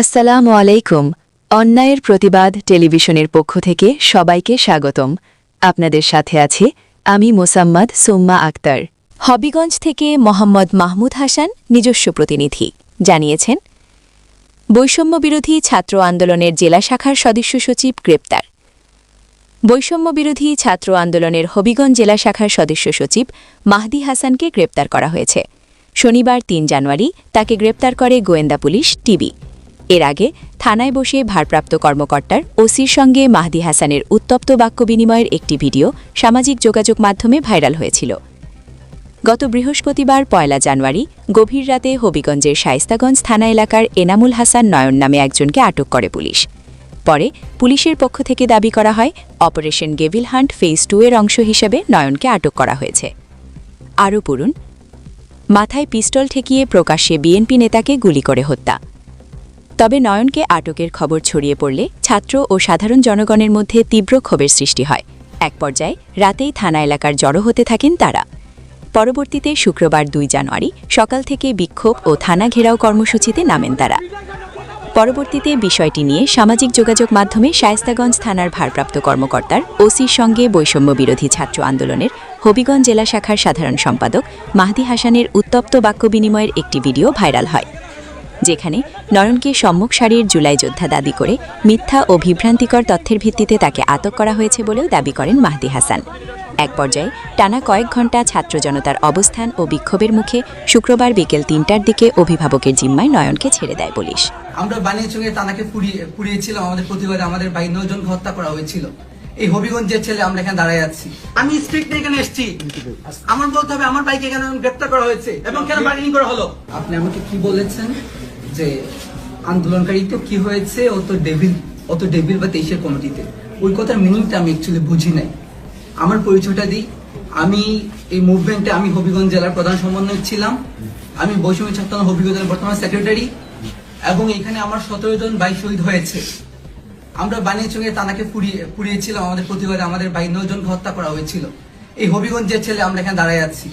আসসালামু আলাইকুম। অন্যায়ের প্রতিবাদ টেলিভিশনের পক্ষ থেকে সবাইকে স্বাগতম। আপনাদের সাথে আছে আমি মোসাম্মদ সুম্মা আক্তার। হবিগঞ্জ থেকে মোহাম্মদ মাহমুদ হাসান, নিজস্ব প্রতিনিধি। জানিয়েছেন বৈষম্যবিরোধী ছাত্র আন্দোলনের জেলা শাখার সদস্য সচিব গ্রেপ্তার। বৈষম্যবিরোধী ছাত্র আন্দোলনের হবিগঞ্জ জেলা শাখার সদস্য সচিব মাহদি হাসানকে গ্রেপ্তার করা হয়েছে। শনিবার তিন জানুয়ারি তাকে গ্রেপ্তার করে গোয়েন্দা পুলিশ, টিবি। এর আগে থানায় বসে ভারপ্রাপ্ত কর্মকর্তার ওসির সঙ্গে মাহদি হাসানের উত্তপ্ত বাক্য বিনিময়ের একটি ভিডিও সামাজিক যোগাযোগ মাধ্যমে ভাইরাল হয়েছিল। গত বৃহস্পতিবার পয়লা জানুয়ারি গভীর রাতে হবিগঞ্জের শায়েস্তাগঞ্জ থানা এলাকার এনামুল হাসান নয়ন নামে একজনকে আটক করে পুলিশ। পরে পুলিশের পক্ষ থেকে দাবি করা হয়, operation devil hunt phase two এর অংশ হিসেবে নয়নকে আটক করা হয়েছে। আরও পড়ুন, মাথায় পিস্তল ঠেকিয়ে প্রকাশ্যে বিএনপি নেতাকে গুলি করে হত্যা। তবে নয়নকে আটকের খবর ছড়িয়ে পড়লে ছাত্র ও সাধারণ জনগণের মধ্যে তীব্র ক্ষোভের সৃষ্টি হয়। এক পর্যায়ে রাতেই থানা এলাকার জড়ো হতে থাকেন তারা। পরবর্তীতে শুক্রবার দুই জানুয়ারি সকাল থেকে বিক্ষোভ ও থানা ঘেরাও কর্মসূচিতে নামেন তারা। পরবর্তীতে বিষয়টি নিয়ে সামাজিক যোগাযোগ মাধ্যমে শায়েস্তাগঞ্জ থানার ভারপ্রাপ্ত কর্মকর্তার ওসির সঙ্গে বৈষম্য বিরোধী ছাত্র আন্দোলনের হবিগঞ্জ জেলা শাখার সাধারণ সম্পাদক মাহদি হাসানের উত্তপ্ত বাক্য বিনিময়ের একটি ভিডিও ভাইরাল হয়। যেখানে নয়নকে সম্মুখ সারির জুলাই যোদ্ধা দাবি করে মিথ্যা ও বিভ্রান্তিকর তথ্যের ভিত্তিতে তাকে আটক করা হয়েছে বলেও দাবি করেন মাহদি হাসান। এক পর্যায়ে টানা কয়েক ঘণ্টা ছাত্র জনতার অবস্থান ও বিক্ষোভের মুখে শুক্রবার বিকেল তিনটার দিকে অভিভাবকের জিম্মায় নয়নকে ছেড়ে দেয় পুলিশ। আমরা বানিয়াচুঙে তানাকে পুড়িয়ে পুড়িয়েছিলাম আমাদের প্রতিবাদে আমাদের ভাই নজন হত্যা করা হয়েছিল। এই হবিগঞ্জের ছেলে আমরা এখানে দাঁড়ায় আছি। আমি স্ট্রিক্ট নিয়ে এখানে এসেছি। আমার বলতে হবে আমার বাইকে কেন গ্রেপ্তার করা হয়েছে। এবং কেন বার্গেনিং করা হলো? আপনি আমাকে কি বলেছেন? যে আন্দোলনকারী তো কি হয়েছে, অত ডেভিল অত ডেভিল বা তেইশের কমিটিতে। ওই কথার মিনিংটা আমি অ্যাকচুয়ালি বুঝি নাই। আমার পরিচয়টা দিই। আমি এই মুভমেন্টে আমি হবিগঞ্জ জেলার প্রধান সমন্বয়ক ছিলাম। আমি বৈষম্য ছাত্র হবিগঞ্জের বর্তমান সেক্রেটারি এবং এখানে আমার সতেরো জন ভাই শহীদ হয়েছে। আমরা বানিয়াচুঙে তানাকে পুড়িয়ে, পুড়িয়েছিলাম। আমাদের প্রতিবাদে আমাদের ভাই নজনকে হত্যা করা হয়েছিল। এই হবিগঞ্জের ছেলে আমরা এখানে দাঁড়ায় আছি।